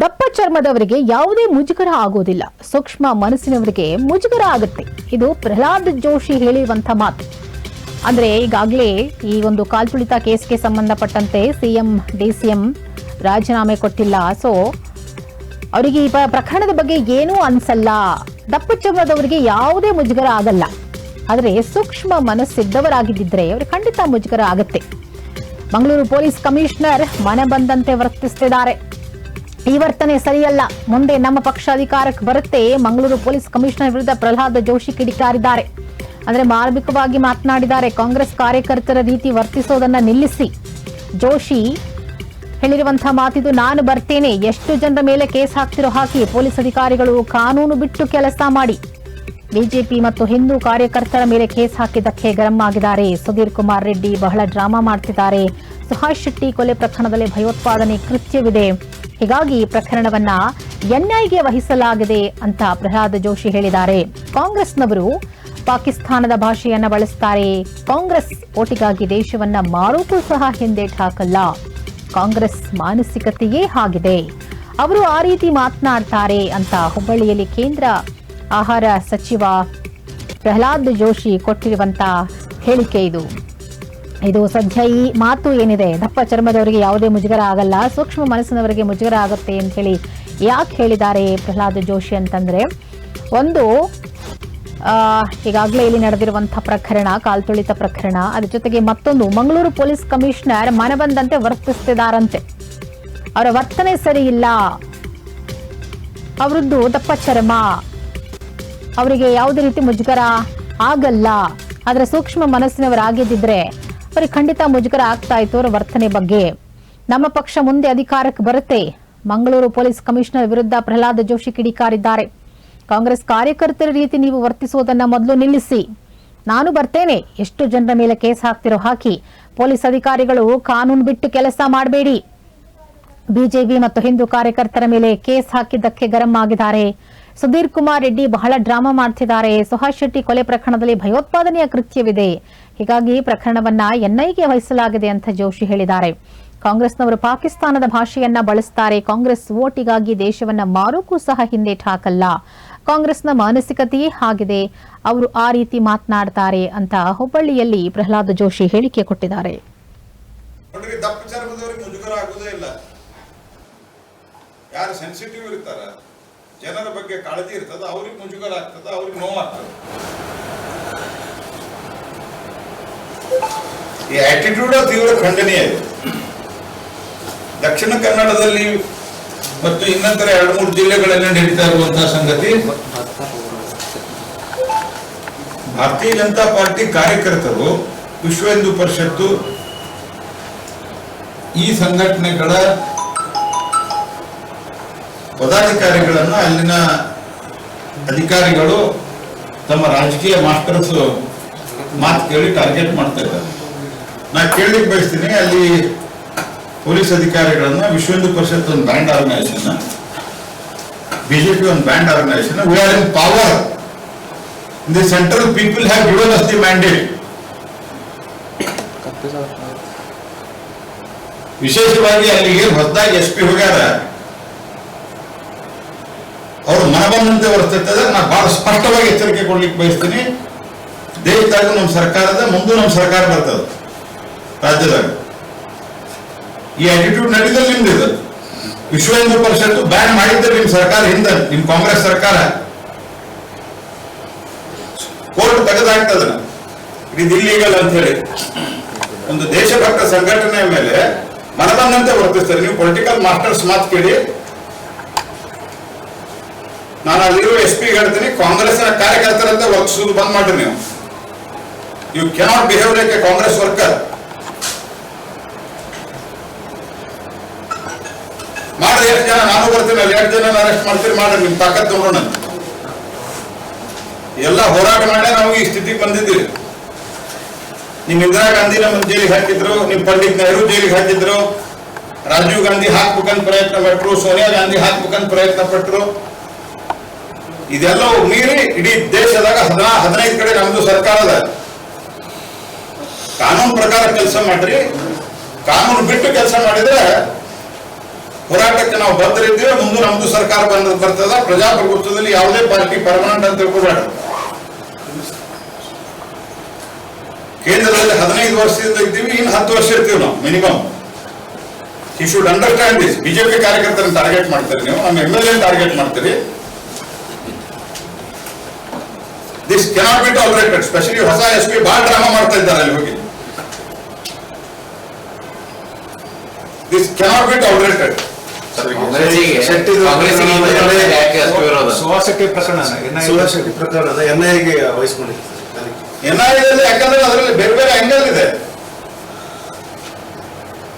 ದಪ್ಪ ಚರ್ಮದವರಿಗೆ ಯಾವುದೇ ಮುಜುಗರ ಆಗೋದಿಲ್ಲ. ಸೂಕ್ಷ್ಮ ಮನಸ್ಸಿನವರಿಗೆ ಮುಜುಗರ ಆಗುತ್ತೆ. ಇದು ಪ್ರಹ್ಲಾದ್ ಜೋಶಿ ಹೇಳಿರುವಂತ ಮಾತು. ಅಂದ್ರೆ ಈಗಾಗಲೇ ಈ ಒಂದು ಕಾಲ್ತುಳಿತ ಕೇಸ್ಗೆ ಸಂಬಂಧಪಟ್ಟಂತೆ ಸಿಎಂ, ಡಿಸಿಎಂ ರಾಜೀನಾಮೆ ಕೊಟ್ಟಿಲ್ಲ. ಸೊ, ಅವರಿಗೆ ಈ ಪ್ರಕರಣದ ಬಗ್ಗೆ ಏನೂ ಅನ್ಸಲ್ಲ. ದಪ್ಪ ಚರ್ಮದವರಿಗೆ ಯಾವುದೇ ಮುಜುಗರ ಆಗಲ್ಲ. ಆದರೆ ಸೂಕ್ಷ್ಮ ಮನಸ್ಸಿದ್ದವರಾಗಿದ್ದರೆ ಅವರು ಖಂಡಿತ ಮುಜುಗರ ಆಗುತ್ತೆ. ಮಂಗಳೂರು ಪೊಲೀಸ್ ಕಮಿಷನರ್ ಮನೆ ಬಂದಂತೆ ವರ್ತಿಸ್ತಿದ್ದಾರೆ. ಈ ವರ್ತನೆ ಸರಿಯಲ್ಲ. ಮುಂದೆ ನಮ್ಮ ಪಕ್ಷ ಅಧಿಕಾರಕ್ಕೆ ಬರುತ್ತೆ ಮಂಗಳೂರು ಪೊಲೀಸ್ ಕಮಿಷನರ್ ವಿರುದ್ಧ ಪ್ರಹ್ಲಾದ್ ಜೋಶಿ ಕಿಡಿಕಾರಿದ್ದಾರೆ. ಅಂದ್ರೆ ಮಾರ್ಮಿಕವಾಗಿ ಮಾತನಾಡಿದ್ದಾರೆ, ಕಾಂಗ್ರೆಸ್ ಕಾರ್ಯಕರ್ತರ ರೀತಿ ವರ್ತಿಸೋದನ್ನ ನಿಲ್ಲಿಸಿ. ಜೋಶಿ ಹೇಳಿರುವಂತಹ ಮಾತಿದು, ನಾನು ಬರ್ತೇನೆ, ಎಷ್ಟು ಜನರ ಮೇಲೆ ಕೇಸ್ ಹಾಕ್ತಿರೋ ಹಾಕಿ ಪೊಲೀಸ್ ಅಧಿಕಾರಿಗಳು ಕಾನೂನು ಬಿಟ್ಟು ಕೆಲಸ ಮಾಡಿ. ಬಿಜೆಪಿ ಮತ್ತು ಹಿಂದೂ ಕಾರ್ಯಕರ್ತರ ಮೇಲೆ ಕೇಸ್ ಹಾಕಿದ್ದಕ್ಕೆ ಗರಂ ಆಗಿದ್ದಾರೆ. ಸುಧೀರ್ ಕುಮಾರ್ ರೆಡ್ಡಿ ಬಹಳ ಡ್ರಾಮಾ ಮಾಡ್ತಿದ್ದಾರೆ. ಸುಹಾಸ್ ಶೆಟ್ಟಿ ಕೊಲೆ ಪ್ರಕರಣದಲ್ಲಿ ಭಯೋತ್ಪಾದನೆ ಕೃತ್ಯವಿದೆ. ಹೀಗಾಗಿ ಈ ಪ್ರಕರಣವನ್ನ ಎನ್ಐಗೆ ವಹಿಸಲಾಗಿದೆ ಅಂತ ಪ್ರಹ್ಲಾದ್ ಜೋಶಿ ಹೇಳಿದ್ದಾರೆ. ಕಾಂಗ್ರೆಸ್ನವರು ಪಾಕಿಸ್ತಾನದ ಭಾಷೆಯನ್ನ ಬಳಸ್ತಾರೆ. ಕಾಂಗ್ರೆಸ್ ಓಟಿಗಾಗಿ ದೇಶವನ್ನ ಮಾರೋಕ್ಕೂ ಸಹ ಹಿಂದೇಟ್ ಹಾಕಲ್ಲ. ಕಾಂಗ್ರೆಸ್ ಮಾನಸಿಕತೆಯೇ ಆಗಿದೆ ಅವರು ಆ ರೀತಿ ಮಾತನಾಡ್ತಾರೆ ಅಂತ ಹುಬ್ಬಳ್ಳಿಯಲ್ಲಿ ಕೇಂದ್ರ ಆಹಾರ ಸಚಿವ ಪ್ರಹ್ಲಾದ್ ಜೋಶಿ ಕೊಟ್ಟಿರುವಂತ ಹೇಳಿಕೆ ಇದು. ಇದು ಸದ್ಯ ಈ ಮಾತು ಏನಿದೆ? ದಪ್ಪ ಚರ್ಮದವರಿಗೆ ಯಾವುದೇ ಮುಜುಗರ ಆಗಲ್ಲ, ಸೂಕ್ಷ್ಮ ಮನಸ್ಸಿನವರಿಗೆ ಮುಜುಗರ ಆಗುತ್ತೆ ಅಂತ ಹೇಳಿ ಯಾಕೆ ಹೇಳಿದ್ದಾರೆ ಪ್ರಹ್ಲಾದ್ ಜೋಶಿ ಅಂತಂದ್ರೆ, ಒಂದು ಈಗಾಗಲೇ ಇಲ್ಲಿ ನಡೆದಿರುವಂತಹ ಪ್ರಕರಣ, ಕಾಲ್ತುಳಿತ ಪ್ರಕರಣ, ಅದ್ರ ಜೊತೆಗೆ ಮತ್ತೊಂದು, ಮಂಗಳೂರು ಪೊಲೀಸ್ ಕಮಿಷನರ್ ಮನೆ ಬಂದಂತೆ ವರ್ತಿಸ್ತಿದಾರಂತೆ ಅವರ ವರ್ತನೆ ಸರಿ ಇಲ್ಲ. ಅವರದ್ದು ದಪ್ಪ ಚರ್ಮ. ಅವರಿಗೆ ಯಾವುದೇ ರೀತಿ ಮುಜುಗರ ಆಗಲ್ಲ. ಆದ್ರೆ ಸೂಕ್ಷ್ಮ ಮನಸ್ಸಿನವರಾಗಿದ್ದಿದ್ರೆ ಅವ್ರಿಗೆ ಖಂಡಿತ ಮುಜುಗರ ಆಗ್ತಾ ಇತ್ತು ಅವರ ವರ್ತನೆ ಬಗ್ಗೆ. ನಮ್ಮ ಪಕ್ಷ ಮುಂದೆ ಅಧಿಕಾರಕ್ಕೆ ಬರುತ್ತೆ. ಮಂಗಳೂರು ಪೊಲೀಸ್ ಕಮಿಷನರ್ ವಿರುದ್ಧ ಪ್ರಹ್ಲಾದ್ ಜೋಶಿ ಕಿಡಿಕಾರಿದ್ದಾರೆ. ಕಾಂಗ್ರೆಸ್ ಕಾರ್ಯಕರ್ತರ ರೀತಿ ನೀವು ವರ್ತಿಸುವುದನ್ನು ಮೊದಲು ನಿಲ್ಲಿಸಿ. ನಾನು ಬರ್ತೇನೆ. ಎಷ್ಟು ಜನರ ಮೇಲೆ ಕೇಸ್ ಹಾಕ್ತಿರೋ ಹಾಕಿ ಪೊಲೀಸ್ ಅಧಿಕಾರಿಗಳು ಕಾನೂನು ಬಿಟ್ಟು ಕೆಲಸ ಮಾಡಬೇಡಿ. ಬಿಜೆಪಿ ಮತ್ತು ಹಿಂದೂ ಕಾರ್ಯಕರ್ತರ ಮೇಲೆ ಕೇಸ್ ಹಾಕಿದ್ದಕ್ಕೆ ಗರಂ ಆಗಿದ್ದಾರೆ. ಸುಧೀರ್ ಕುಮಾರ್ ರೆಡ್ಡಿ ಬಹಳ ಡ್ರಾಮಾ ಮಾಡ್ತಿದ್ದಾರೆ. ಸುಹಾಸ್ ಶೆಟ್ಟಿ ಕೊಲೆ ಪ್ರಕರಣದಲ್ಲಿ ಭಯೋತ್ಪಾದನೆಯ ಕೃತ್ಯವಿದೆ. ಹೀಗಾಗಿ ಪ್ರಕರಣವನ್ನ ಎನ್ಐಗೆ ವಹಿಸಲಾಗಿದೆ ಅಂತ ಜೋಶಿ ಹೇಳಿದ್ದಾರೆ. ಕಾಂಗ್ರೆಸ್ನವರು ಪಾಕಿಸ್ತಾನದ ಭಾಷೆಯನ್ನ ಬಳಸ್ತಾರೆ. ಕಾಂಗ್ರೆಸ್ ಓಟಿಗಾಗಿ ದೇಶವನ್ನ ಮಾರೋಕ್ಕೂ ಸಹ ಹಿಂದೇಟ್ ಹಾಕಲ್ಲ. ಕಾಂಗ್ರೆಸ್ನ ಮಾನಸಿಕತೆಯೇ ಆಗಿದೆ ಅವರು ಆ ರೀತಿ ಮಾತನಾಡ್ತಾರೆ ಅಂತ ಹುಬ್ಬಳ್ಳಿಯಲ್ಲಿ ಪ್ರಹ್ಲಾದ್ ಜೋಶಿ ಹೇಳಿಕೆ ಕೊಟ್ಟಿದ್ದಾರೆ. ಜನರ ಬಗ್ಗೆ ಕಾಳಜಿ ಇರ್ತದ, ಅವ್ರಿಗೆ ಮುಜುಗರ ಆಗ್ತದ, ಅವ್ರಿಗೆ ನೋವಾಗ್ತದ ಈ ಆಟಿಟ್ಯೂಡ್ ತೀವ್ರ ಇದೆ ದಕ್ಷಿಣ ಕನ್ನಡದಲ್ಲಿ ಮತ್ತು ಇನ್ನಂತರ ಎರಡು ಮೂರು ಜಿಲ್ಲೆಗಳಲ್ಲಿ ನಡೀತಾ ಇರುವಂತಹ ಸಂಗತಿ, ಭಾರತೀಯ ಜನತಾ ಪಾರ್ಟಿ ಕಾರ್ಯಕರ್ತರು ವಿಶ್ವ ಹಿಂದೂ ಪರಿಷತ್ತು ಈ ಸಂಘಟನೆಗಳ ಪದಾಧಿಕಾರಿಗಳನ್ನು ಅಲ್ಲಿನ ಅಧಿಕಾರಿಗಳು ತಮ್ಮ ರಾಜಕೀಯ ಮಾಸ್ಟರ್ಸ್ ಮಾತು ಕೇಳಿ ಟಾರ್ಗೆಟ್ ಮಾಡ್ತಾ ಇದ್ದಾರೆ. ನಾ ಕೇಳಲಿಕ್ಕೆ ಬಯಸ್ತೀನಿ, ಅಲ್ಲಿ ಪೊಲೀಸ್ ಅಧಿಕಾರಿಗಳನ್ನ ವಿಶ್ವ ಹಿಂದೂ ಪರಿಷತ್ ಒಂದು ಬ್ಯಾಂಡ್ ಆರ್ಗನೈಸೇಷನ್, ಬಿಜೆಪಿ ಒಂದು band organisation we are in power the central people have given us the mandate ವಿಶೇಷವಾಗಿ ಅಲ್ಲಿಗೆ ಹೊತ್ತಾಗಿ ಎಸ್ ಪಿ ಹೋಗ್ಯಾರ. ಅವ್ರು ಮನಬಂದಂತೆ ವರ್ತಿರ್ತದೆ, ನಾ ಬಹಳ ಸ್ಪಷ್ಟವಾಗಿ ಎಚ್ಚರಿಕೆ ಕೊಡ್ಲಿಕ್ಕೆ ಬಯಸ್ತೀನಿ. ದೇಶದಾಗ ನಮ್ಮ ಸರ್ಕಾರದ, ಮುಂದೆ ನಮ್ಮ ಸರ್ಕಾರ ಬರ್ತದ, ರಾಜ್ಯದಾಗ. ಈ ಆಟಿಟ್ಯೂಡ್ ನಡೀತದೆ ನಿಮ್ದು ಇದು. ವಿಶ್ವ ಹಿಂದೂ ಪರಿಷತ್ತು ಬ್ಯಾನ್ ಮಾಡಿದ್ದೆ ನಿಮ್ ಸರ್ಕಾರ ಹಿಂದೆ, ನಿಮ್ ಕಾಂಗ್ರೆಸ್ ಸರ್ಕಾರ. ಕೋರ್ಟ್ ತೆಗೆದಾಗ್ತದ ಇದು ಇಲ್ಲೀಗಲ್ ಅಂತ ಹೇಳಿ ಒಂದು ದೇಶಭಕ್ತ ಸಂಘಟನೆಯ ಮೇಲೆ ಮನಬಂದಂತೆ ವರ್ತಿಸ್ತಾರೆ. ನೀವು ಪೊಲಿಟಿಕಲ್ ಮಾಸ್ಟರ್ಸ್ ಮಾತು ಕೇಳಿ. ನಾನು ಅಲ್ಲಿರುವ ಎಸ್ ಪಿ ಹೇಳ್ತೀನಿ ಕಾಂಗ್ರೆಸ್ನ ಕಾರ್ಯಕರ್ತರಂತೆ ವರ್ತಿಸೋದು ಬಂದ್ ಮಾಡ್ರಿ ನೀವು. You cannot behave like a Congress worker. ಮಾಡ್ರಿ ಎಷ್ಟು ಜನ? ನಾನು ಬರ್ತೀನಿ, ಅಲ್ಲಿ ಎಷ್ಟು ಜನ ಅರೆಸ್ಟ್ ಮಾಡ್ತೀರಿ ಮಾಡ್ರಿ, ನಿಮ್ ತಾಕತ್ ನೋಡೋಣ ಎಲ್ಲ ಹೋರಾಟ ಮಾಡೇ ನಾವು ಈ ಸ್ಥಿತಿಗೆ ಬಂದಿದ್ದೀರಿ ನಿಮ್ ಇಂದಿರಾ ಗಾಂಧಿ ನಮ್ಮ ಜೈಲಿಗೆ ಹಾಕಿದ್ರು, ನಿಮ್ ಪಂಡಿತ್ ನೆಹರು ಜೈಲಿಗೆ ಹಾಕಿದ್ರು. ರಾಜೀವ್ ಗಾಂಧಿ ಹಾಕ್ಬೇಕಂತ ಪ್ರಯತ್ನ ಪಟ್ರು, ಸೋನಿಯಾ ಗಾಂಧಿ ಹಾಕ್ಬೇಕಂತ ಪ್ರಯತ್ನ ಪಟ್ರು. ಇದೆಲ್ಲವೂ ಮೀರಿ ಇಡೀ ದೇಶದಾಗ ಹದಿನಾ ಹದಿನೈದು ಕಡೆ ನಮ್ದು ಸರ್ಕಾರ ಅದ ಕಾನೂನು ಪ್ರಕಾರ ಕೆಲಸ ಮಾಡ್ರಿ. ಕಾನೂನು ಬಿಟ್ಟು ಕೆಲಸ ಮಾಡಿದ್ರೆ ಹೋರಾಟಕ್ಕೆ ನಾವು ಬದ್ಧರಿದ್ದೀವಿ, ಮುಂದೆ ನಮ್ದು ಸರ್ಕಾರ ಬಂದ ಬರ್ತದ, ಪ್ರಜಾಪ್ರಭುತ್ವದಲ್ಲಿ ಯಾವುದೇ ಪಾರ್ಟಿ ಪರ್ಮನೆಂಟ್ ಅಂತ ತಿಳ್ಕೊಬೇಡ. ಕೇಂದ್ರದಲ್ಲಿ ಹದಿನೈದು ವರ್ಷದಿಂದ ಇದ್ದೀವಿ, ಇನ್ನು ಹತ್ತು ವರ್ಷ ಇರ್ತೀವಿ ನಾವು ಮಿನಿಮಮ್ ಈ ಶುಡ್ ಅಂಡರ್ಸ್ಟ್ಯಾಂಡ್ ದಿಸ್ ಬಿಜೆಪಿ ಕಾರ್ಯಕರ್ತರನ್ನು ಟಾರ್ಗೆಟ್ ಮಾಡ್ತೀರಿ ನೀವು, ನಮ್ಮ ಎಂ ಎಲ್ ಎ ಟಾರ್ಗೆಟ್ ಮಾಡ್ತೀರಿ. This cannot be tolerated specially ಹೊಸ ಎಸ್ ಪಿ ಬಹಳ ಡ್ರಾಮಾ ಮಾಡ್ತಾ ಇದ್ದಾರೆ ಅಲ್ಲಿ ಹೋಗಿ ದಿಸ್ ಕೆನಾಟ್ ಬಿ ಟಾಲರೇಟೆಡ್ ಕಾಂಗ್ರೆಸ್ಸಿಗೆ ಶೆಟ್ಟಿದು ಕಾಂಗ್ರೆಸ್ಸಿಗೆ ಈ ವಿಚಾರದಲ್ಲಿ ಯಾಕೆ ಅಷ್ಟು ವಿರೋಧ ಸುವಾಸಕ್ಕೆ ಪ್ರಕರಣ ಪ್ರಕರಣದ ಎನ್ಐಎಗೆ. ಎನ್ಐಎದಲ್ಲಿ ಯಾಕಂದ್ರೆ ಅದರಲ್ಲಿ ಬೇರೆ ಬೇರೆ ಆಂಗಲ್ ಇದೆ.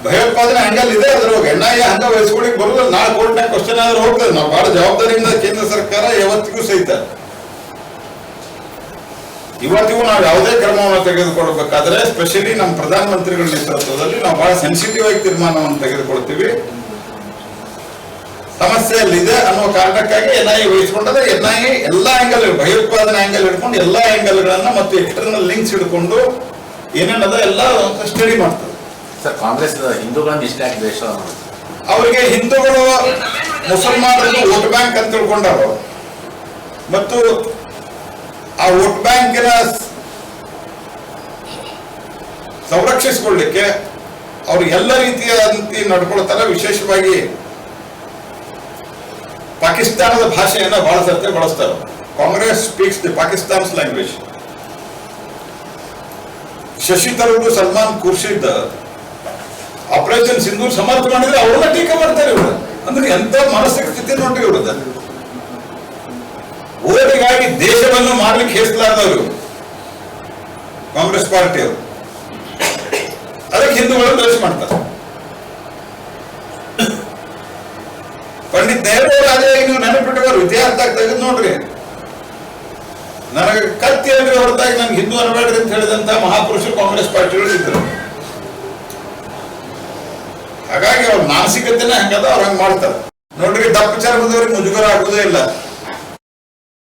ಭಯೋತ್ಪಾದನೆ ಆಂಗಲ್ ಇದೆ ಅದ್ರೊಳಗೆ. ಎನ್ ಐ ಎ ಹಂಗ ವಹಿಸ್ಕೊಳಿಕ್ ಬರುದಿಲ್ಲ ನಾಳೆ ಕೋರ್ಟ್ನಾಗ ಕ್ವಶನ್ ಆದ್ರೆ ಹೋಗ್ತದೆ. ನಾವು ಬಹಳ ಜವಾಬ್ದಾರಿಯಿಂದ ಕೇಂದ್ರ ಸರ್ಕಾರ ಯಾವತ್ತಿಗೂ ಸಹಿತ. ಇವತ್ತಿಗೂ ನಾವು ಯಾವುದೇ ಕ್ರಮವನ್ನು ತೆಗೆದುಕೊಳ್ಬೇಕಾದ್ರೆ ಸ್ಪೆಷಲಿ ನಮ್ಮ ಪ್ರಧಾನಮಂತ್ರಿಗಳ ನೇತೃತ್ವದಲ್ಲಿ ನಾವು ಬಹಳ ಸೆನ್ಸಿಟಿವ್ ಆಗಿ ತೀರ್ಮಾನವನ್ನು ತೆಗೆದುಕೊಳ್ತೀವಿ. ಸಮಸ್ಯೆ ಇದೆ ಅನ್ನೋ ಕಾರಣಕ್ಕಾಗಿ ಎನ್ ಐ ಎ ವಹಿಸಿಕೊಂಡಾಗ ಎನ್ ಐ ಎಲ್ಲ ಆಂಗಲ್ ಭಯೋತ್ಪಾದನೆ ಆಂಗಲ್ ಹಿಡ್ಕೊಂಡು ಎಲ್ಲ ಆಂಗಲ್ಗಳನ್ನ ಮತ್ತು ಎಕ್ಸ್ಟರ್ನಲ್ ಲಿಂಕ್ಸ್ ಹಿಡ್ಕೊಂಡು ಏನೇನದ ಎಲ್ಲ ಸ್ಟಡಿ ಮಾಡ್ತಾರೆ. ಸರ್ ಕಾಂಗ್ರೆಸ್ ಹಿಂದೂಗಳನ್ನ ಇಷ್ಟ ದೇಶ ದ್ವೇಷ? ಅವರಿಗೆ ಹಿಂದೂಗಳು ಮುಸಲ್ಮಾನರನ್ನು ವೋಟ್ ಬ್ಯಾಂಕ್ ಅಂತ ತಿಳ್ಕೊಂಡವರು. ಮತ್ತು ಆ ವೋಟ್ ಬ್ಯಾಂಕಿನ ಸಂರಕ್ಷಿಸಿಕೊಳ್ಳಿಕ್ಕೆ ಅವರು ಎಲ್ಲ ರೀತಿಯಾದಂತೆ ನಡ್ಕೊಳ್ತಾರೆ. ವಿಶೇಷವಾಗಿ ಪಾಕಿಸ್ತಾನದ ಭಾಷೆಯನ್ನ ಬಹಳ ಸರ್ತಿ ಬಳಸ್ತಾರೆ. Congress speaks the Pakistan's language Shashi Tharoor, Salman Khurshid, operation Sindoor ಸಮರ್ಥ ಮಾಡಿದ್ರೆ ಅವ್ರನ್ನ ಟೀಕೆ ಮಾಡ್ತಾರೆ ಇವರು. ಅಂದ್ರೆ ಎಂತ ಮಾನಸಿಕ ಸ್ಥಿತಿ ನೋಡ್ರಿ ಇವ್ರದ ಓಟಿಗಾಗಿ ದೇಶವನ್ನು ಮಾಡ್ಲಿಕ್ಕೆ ಹೇಸಲಾರದವರು ಕಾಂಗ್ರೆಸ್ ಪಾರ್ಟಿಯವರು. ಅದಕ್ಕೆ ಹಿಂದೂಗಳನ್ನು ದ್ವೇಷ ಮಾಡ್ತಾರೆ. ಪಂಡಿತ್ ನೆಹರು ಅದೇ ನೀವು ನೆನಪಿಟ್ಟವರು ಇತಿಹಾಸ ತೆಗೆದು ನೋಡ್ರಿ. ನನಗೆ ಕತ್ತಿ ಅಂದ್ರೆ ಹೊರತಾಗಿ ನನ್ಗೆ ಹಿಂದೂ ಅನ್ಬೇಡ್ರಿ ಅಂತ ಹೇಳಿದಂತ ಮಹಾಪುರುಷರು ಕಾಂಗ್ರೆಸ್ ಪಾರ್ಟಿಗಳು ಇದ್ರು ಹಾಗಾಗಿ ಅವ್ರ ಮಾನಸಿಕತೆನ ಹೆಂಗದ, ಅವ್ರು ಹಂಗ ಮಾಡ್ತಾರೆ. ನೋಡ್ರಿ, ದಪ್ಪ ಚರ್ಮದವ್ರಿಗೆ ಮುಜುಗರ ಆಗುದೇ ಇಲ್ಲ.